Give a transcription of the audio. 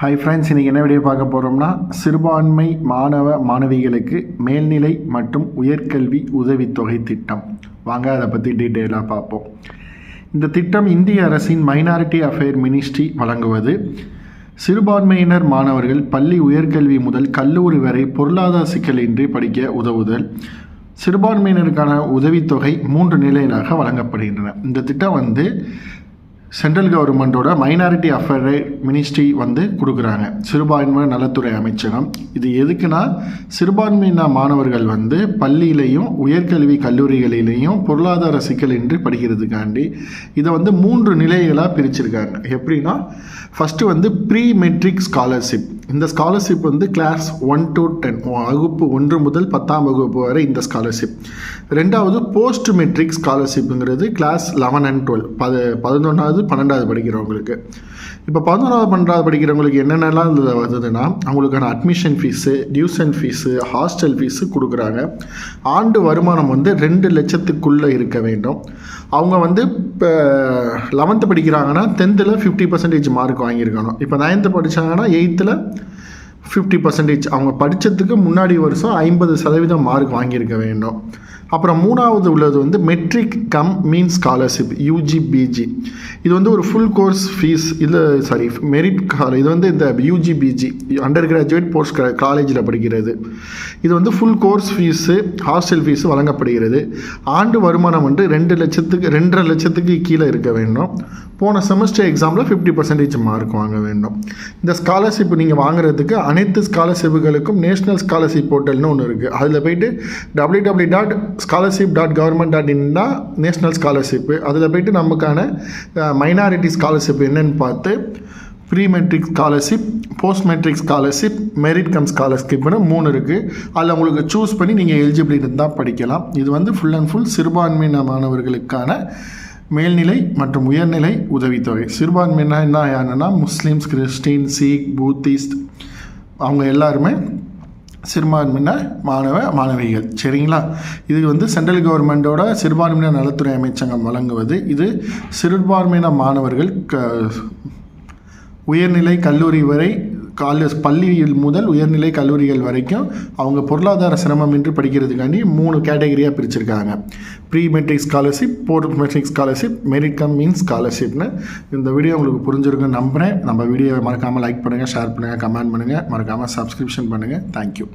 Hi friends இன்றைக்கி என்ன video பார்க்க போகிறோம்னா சிறுபான்மை மாணவ மாணவிகளுக்கு மேல்நிலை மற்றும் உயர்கல்வி உதவித்தொகை திட்டம். வாங்க அதை பற்றி டீட்டெயிலாக பார்ப்போம். இந்த திட்டம் இந்திய அரசின் மைனாரிட்டி அஃபேர் மினிஸ்ட்ரி வழங்குவது. சிறுபான்மையினர் மாணவர்கள் பள்ளி உயர்கல்வி முதல் கல்லூரி வரை பொருளாதார சிக்கலின்றி படிக்க உதவுதல். சிறுபான்மையினருக்கான உதவித்தொகை மூன்று நிலையிலாக வழங்கப்படுகின்றன. இந்த திட்டம் வந்து சென்ட்ரல் கவர்மெண்ட்டோட மைனாரிட்டி அஃபேர் மினிஸ்ட்ரி வந்து கொடுக்குறாங்க. சிறுபான்மை நலத்துறை அமைச்சகம். இது எதுக்குன்னா சிறுபான்மையின மாணவர்கள் வந்து பள்ளியிலையும் உயர்கல்வி கல்லூரிகளிலையும் பொருளாதார சிக்கலின்றி படிக்கிறதுக்காண்டி இதை வந்து மூன்று நிலைகளாக பிரிச்சிருக்காங்க. எப்படின்னா ஃபஸ்ட்டு வந்து ப்ரீ மெட்ரிக் ஸ்காலர்ஷிப் இந்த ஸ்காலர்ஷிப் வந்து கிளாஸ் ஒன் டு டென் வகுப்பு ஒன்று முதல் பத்தாம் வகுப்பு வரை இந்த ஸ்காலர்ஷிப் ரெண்டாவது போஸ்ட் மெட்ரிக் ஸ்காலர்ஷிப்புங்கிறது கிளாஸ் லெவன் அண்ட் டுவெல் பது பதினொன்றாவது பன்னெண்டாவது படிக்கிறவங்களுக்கு. இப்போ பதினொன்றாவது பன்னெண்டாவது படிக்கிறவங்களுக்கு என்னென்னலாம் இதில் வருதுன்னா அவங்களுக்கான admission fees tuition fees hostel fees கொடுக்குறாங்க. ஆண்டு வருமானம் வந்து ரெண்டு லட்சத்துக்குள்ளே இருக்க வேண்டும். அவங்க வந்து இப்போ லெவன்த்து படிக்கிறாங்கன்னா டென்த்தில் ஃபிஃப்டி பர்சன்டேஜ் மார்க் வாங்கியிருக்கணும். இப்போ நைன்த்து படித்தாங்கன்னா எயித்தில் ஃபிஃப்டி பர்சன்டேஜ் அவங்க படித்ததுக்கு முன்னாடி வருஷம் ஐம்பது சதவீதம் மார்க் வாங்கியிருக்க வேண்டும். அப்புறம் மூணாவது உள்ளது வந்து matric cum means scholarship UG PG இது வந்து ஒரு ஃபுல் கோர்ஸ் ஃபீஸ் இல்லை சாரி மெரிட் கால இது வந்து இந்த UG PG under graduate post காலேஜில் படிக்கிறது. இது வந்து full course fees hostel fees வழங்கப்படுகிறது. ஆண்டு வருமானம் வந்து ரெண்டு லட்சத்துக்கு ரெண்டரை லட்சத்துக்கு கீழே இருக்க வேண்டும். போன செமஸ்டர் எக்ஸாமில் ஃபிஃப்டி பர்சன்டேஜ் மார்க் வாங்க வேண்டும். இந்த ஸ்காலர்ஷிப் நீங்கள் வாங்குறதுக்கு அனைத்து ஸ்காலர்ஷிப்புகளுக்கும் நேஷ்னல் ஸ்காலர்ஷிப் போர்ட்டல்னு ஒன்று இருக்குது அதில் போயிட்டு W W dot scholarship dot government dot இன்னா நேஷ்னல் ஸ்காலர்ஷிப்பு அதில் போயிட்டு நமக்கான மைனாரிட்டி ஸ்காலர்ஷிப் என்னன்னு பார்த்து pre matric scholarship post matric scholarship merit cum ஸ்காலர்ஷிப்னு மூணு இருக்குது அதில் உங்களுக்கு சூஸ் பண்ணி நீங்கள் எலிஜிபிலிட்டி இருந்தால் படிக்கலாம். இது வந்து ஃபுல் அண்ட் ஃபுல் சிறுபான்மையின மாணவர்களுக்கான மேல்நிலை மற்றும் உயர்நிலை உதவித்தொகை. சிறுபான்மையினா என்ன யாருன்னா முஸ்லீம்ஸ் கிறிஸ்டின் சீக் பூத்திஸ்ட் அவங்க எல்லாருமே சிறுபான்மையின மாணவ மாணவிகள். சரிங்களா? இது வந்து சென்ட்ரல் கவர்மெண்ட்டோட சிறுபான்மையினர் நலத்துறை அமைச்சகம் வழங்குவது. இது சிறுபான்மையின மாணவர்கள் க உயர்நிலை கல்லூரி வரை காலேஜ் பள்ளியில் முதல் உயர்நிலை கல்லூரிகள் வரைக்கும் அவங்க பொருளாதார சிரமமின்றி படிக்கிறதுக்காண்டி மூணு கேட்டகரியாக பிரிச்சிருக்காங்க. Pre matric scholarship post matric scholarship merit cum means ஸ்காலர்ஷிப்னு இந்த வீடியோ உங்களுக்கு புரிஞ்சிருக்குன்னு நம்புகிறேன் நம்ம வீடியோவை மறக்காமல் லைக் பண்ணுங்கள் ஷேர் பண்ணுங்கள் கமெண்ட் பண்ணுங்கள் மறக்காமல் சப்ஸ்கிரிப்ஷன் பண்ணுங்கள் தேங்க்யூ